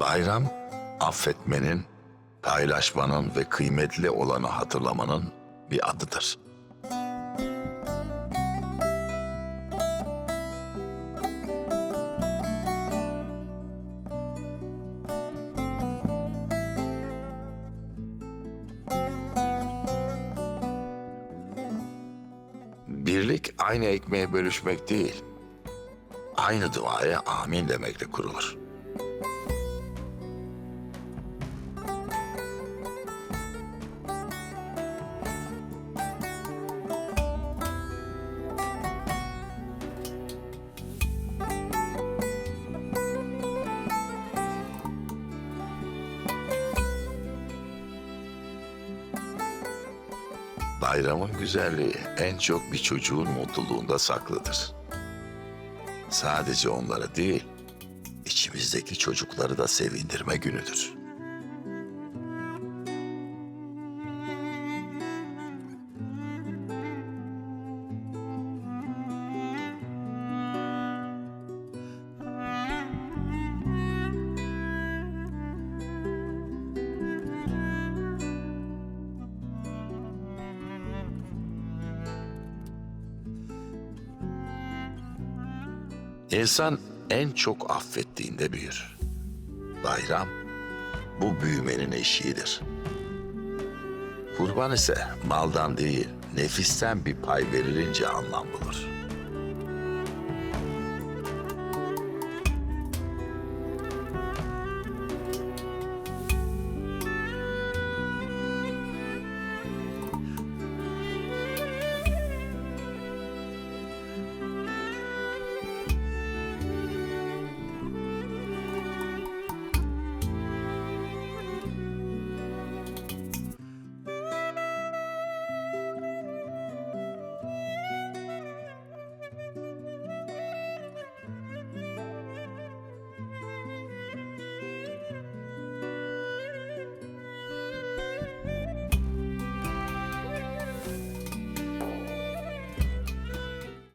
Bayram, affetmenin, paylaşmanın ve kıymetli olanı hatırlamanın bir adıdır. Birlik aynı ekmeği bölüşmek değil, aynı duaya amin demekle kurulur. Bayramın güzelliği en çok bir çocuğun mutluluğunda saklıdır. Sadece onları değil, içimizdeki çocukları da sevindirme günüdür. İnsan en çok affettiğinde büyür. Bayram bu büyümenin eşiğidir. Kurban ise maldan değil, nefisten bir pay verilince anlam bulur.